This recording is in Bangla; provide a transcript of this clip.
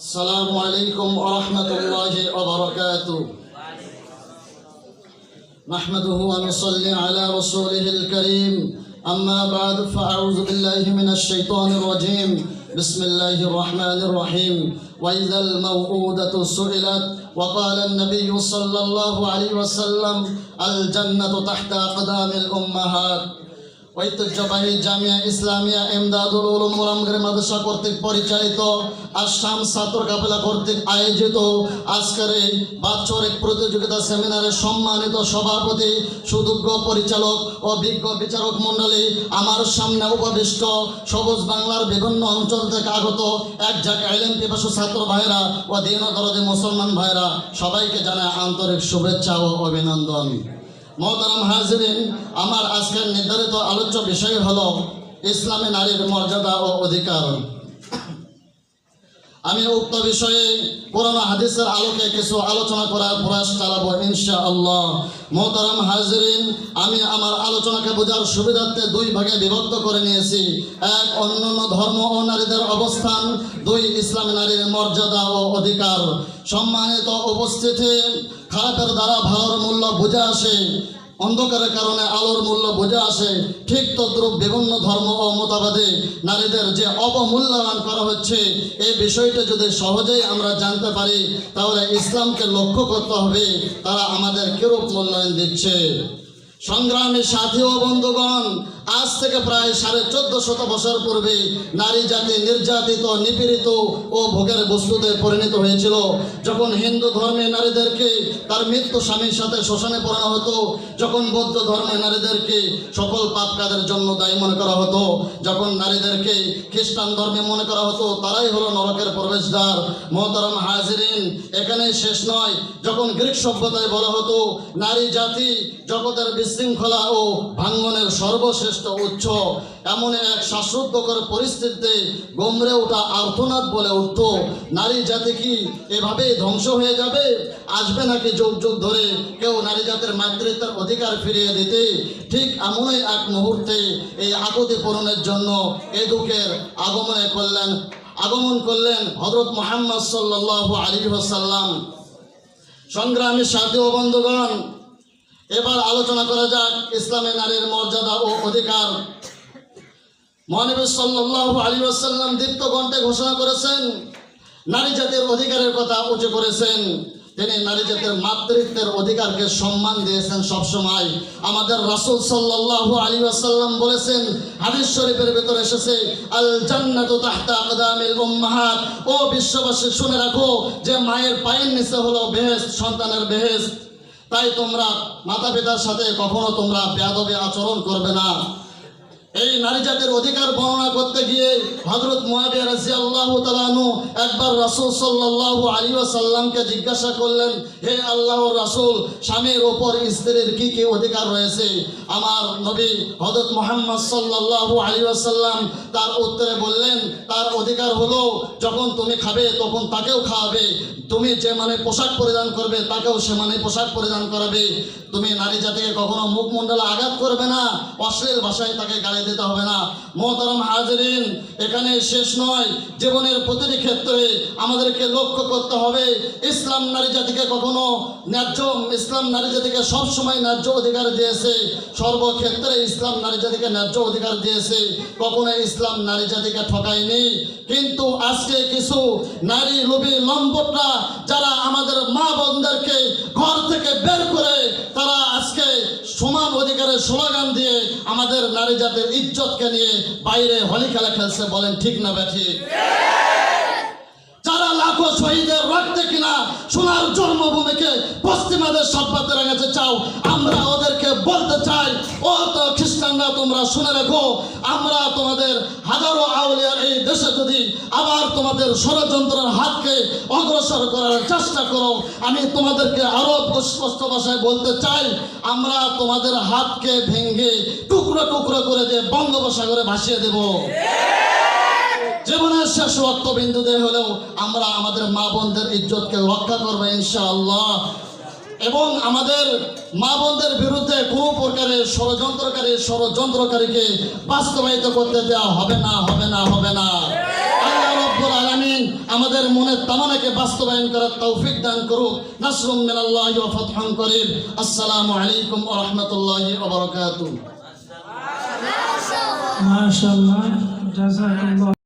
السلام عليكم ورحمة الله وبركاته. نحمده ونصلي على رسوله الكريم. أما بعد فأعوذ بالله من الشيطان الرجيم. بسم الله الرحمن الرحيم. وإذا الموءودة سئلت وقال النبي صلى الله عليه وسلم الجنة تحت أقدام الأمهات. ঐতিহ্যবাহী জামিয়া ইসলামিয়া এমদাদুল উলুম মুরামগের মাদ্রাসা কর্তৃক পরিচালিত আসাম ছাত্র কাফেলা কর্তৃক আয়োজিত আজকের এই বাৎসরিক প্রতিযোগিতা সেমিনারের সম্মানিত সভাপতি সুযোগ্য পরিচালক ও বিজ্ঞ বিচারক মণ্ডলী, আমার সামনে উপবিষ্ট সবুজ বাংলার বিভিন্ন অঞ্চল থেকে আগত এক ঝাঁক আইলেন পিপাসু ছাত্র ভাইরা ও দিন দরদে মুসলমান ভাইরা সবাইকে জানায় আন্তরিক শুভেচ্ছা ও অভিনন্দন। মহতারাম হাজরিন আমার আজকের নির্ধারিত আলোচ্য বিষয় হল ইসলামী নারীর মর্যাদা ও অধিকার। আমি উক্ত বিষয়ে পুরানো হাদিসের আলোকে কিছু আলোচনা করার প্রয়াস চালাবো ইনশা আল্লাহ মোহতারাম হাজরিন, আমি আমার আলোচনাকে বোঝার সুবিধার্থে দুই ভাগে বিভক্ত করে নিয়েছি। এক অন্যান্য ধর্ম ও নারীদের অবস্থান। দুই, ইসলামী নারীর মর্যাদা ও অধিকার। সম্মানিত উপস্থিতি, খারাপের দ্বারা ভালোর মূল্য বুঝে আসে। অন্ধকারের কারণে আলোর মূল্য বোঝা আসে। ঠিক তদ্রুপ বিভিন্ন ধর্ম ও মতাবাদে নারীদের যে অবমূল্যায়ন করা হচ্ছে, এই বিষয়টা যদি সহজেই আমরা জানতে পারি, তাহলে ইসলামকে লক্ষ্য করতে হবে। তারা আমাদের কিরূপ মূল্যায়ন দিচ্ছে? সংগ্রামী সাথী ও বন্ধুগণ, আজ থেকে প্রায় সাড়ে চোদ্দ শত বছর পূর্বে নারী জাতি নির্যাতিত, নিপীড়িত ও ভোগের বস্তুতে পরিণত হয়েছিল। যখন হিন্দু ধর্মে নারীদেরকে তার মৃত্যু স্বামীর সাথে শোষণে পড়ানো হতো, যখন বৌদ্ধ ধর্মে নারীদেরকে সকল পাপ কাজের জন্য দায়ী মনে করা হতো, যখন নারীদেরকে খ্রিস্টান ধর্মে মনে করা হতো, তারাই হলো নরকের প্রবেশদ্বার। মহতরম হাজিরিন, এখানেই শেষ নয়। যখন গ্রিক সভ্যতায় বলা হতো, নারী জাতি জগতের বিশৃঙ্খলা ও ভাঙ্গনের সর্বশ্রেষ্ঠ উৎস। এমন এক শ্বাসরুদ্ধকর পরিস্থিতিতে গমরে ওঠা আর্থনাদ বলে উঠত, নারী জাতি কি এভাবেই ধ্বংস হয়ে যাবে? আসবে নাকি যুগ যুগ ধরে কেউ নারী জাতির মাতৃত্বের অধিকার ফিরিয়ে দিতে? ঠিক এমনই এক মুহূর্তে এই আকুতি পূরণের জন্য এ দুঃখের আগমনে করলেন, আগমন করলেন হজরত মোহাম্মদ সাল্লাহ আলী সাল্লাম সংগ্রামী সাথী ও বন্ধুগণ এবার আলোচনা করা যাক ইসলামী নারীর মর্যাদা ও অধিকার। মহানবী সাল্লাহ আলী আসাল্লাম দীপ্ত কণ্ঠে ঘোষণা করেছেন, নারী জাতির অধিকারের কথা উঁচু করেছেন। তিনি নারী জাতির মাতৃত্বের অধিকারকে সম্মান দিয়েছেন সবসময়। আমাদের রাসূল সাল্লাল্লাহু আলী আসাল্লাম বলেছেন, হাদিস শরীফের ভেতরে এসেছে আল জান্নাতু তাহতা আকদামিল উম্মাহাত। ও বিশ্ববাসী, শুনে রাখো যে মায়ের পায়ের নিচে হলো বেহেশত, সন্তানের বেহেশত। তাই তোমরা মাতা পিতার সাথে কখনো তোমরা বেয়াদবে আচরণ করবে না। এই নারী জাতির অধিকার বর্ণনা করতে গিয়ে হজরত মুয়াবিয়া রাদিয়াল্লাহু তাআলা আনহু একবার রাসূল আলাইহি ওয়াসাল্লামকে জিজ্ঞাসা করলেন, হে আল্লাহ রাসূল, স্বামীর ওপর স্ত্রীর কি কি অধিকার রয়েছে? আমার নবী হযরত মোহাম্মদ আলাইহি ওয়াসাল্লাম তার উত্তরে বললেন, তার অধিকার হলো যখন তুমি খাবে তখন তাকেও খাওয়াবে। তুমি যে মানে পোশাক পরিধান করবে তাকেও সে মানে পোশাক পরিধান করাবে। তুমি নারী জাতিকে কখনো মুখমণ্ডলে আঘাত করবে না, অশ্লীল ভাষায় তাকে গালি দিতে হবে না। মোহতারাম হাজরিন, এখানে শেষ নয়। জীবনের প্রতিটি ক্ষেত্রে আমাদেরকে লক্ষ্য করতে হবে, ইসলাম নারী জাতিকে কখনো ন্যায্য, ইসলাম নারী জাতিকে সবসময় ন্যায্য অধিকার দিয়েছে। সর্বক্ষেত্রে ইসলাম নারী জাতিকে ন্যায্য অধিকার দিয়েছে। কখনো ইসলাম নারী জাতিকে ঠকায়নি। কিন্তু আজকে কিছু নারী লোভী লম্পটরা যারা আমাদের মা বোনদেরকে ঘর থেকে বের করে তারা আজকে সমান অধিকারের স্লোগান দিয়ে আমাদের নারী জাতির ইজ্জতকে নিয়ে বাইরে হোলি খেলা খেলছে বলেন ঠিক না ব্যাঠি যারা লাখো শহীদের রক্তে কিনা সোনার জন্মভূমিকে পশ্চিমাদের সভ্যতে রেখেছে চাও আমরা ওদেরকে বলতে চাই ও তোমরা শুনে রেখো, আমরা তোমাদের হাজারো আউলিয়ার এই দেশে যদি আবার তোমাদের ষড়যন্ত্রের হাতকে অগ্রসর করার চেষ্টা করো, আমি তোমাদেরকে আরও স্পষ্ট ভাষায় বলতে চাই, আমরা তোমাদের হাতকে ভেঙে টুকরো টুকরো করে দিয়ে বঙ্গোপসাগরে ভাসিয়ে দেবো। জীবনের শেষ রক্তবিন্দুতে হলেও আমরা আমাদের মা বোনদের ইজ্জতকে রক্ষা করব, ইনশাআল্লাহ। এবং আমাদের মা বোনদের বিরুদ্ধে কোনো প্রকারের ষড়যন্ত্রকারী ষড়যন্ত্রকারীকে বাস্তবায়িত করতে দেওয়া হবে না হবে না হবে না। আমাদের মনের তামানাকে বাস্তবায়ন করার তৌফিক দান করুক। নাসরুম মিনাল্লাহি ওয়া ফাতহুন করিম। আসসালামু আলাইকুম ওয়া রাহমাতুল্লাহি ওয়া বারাকাতুহু। মাশাআল্লাহ, জাযাকাল্লাহ।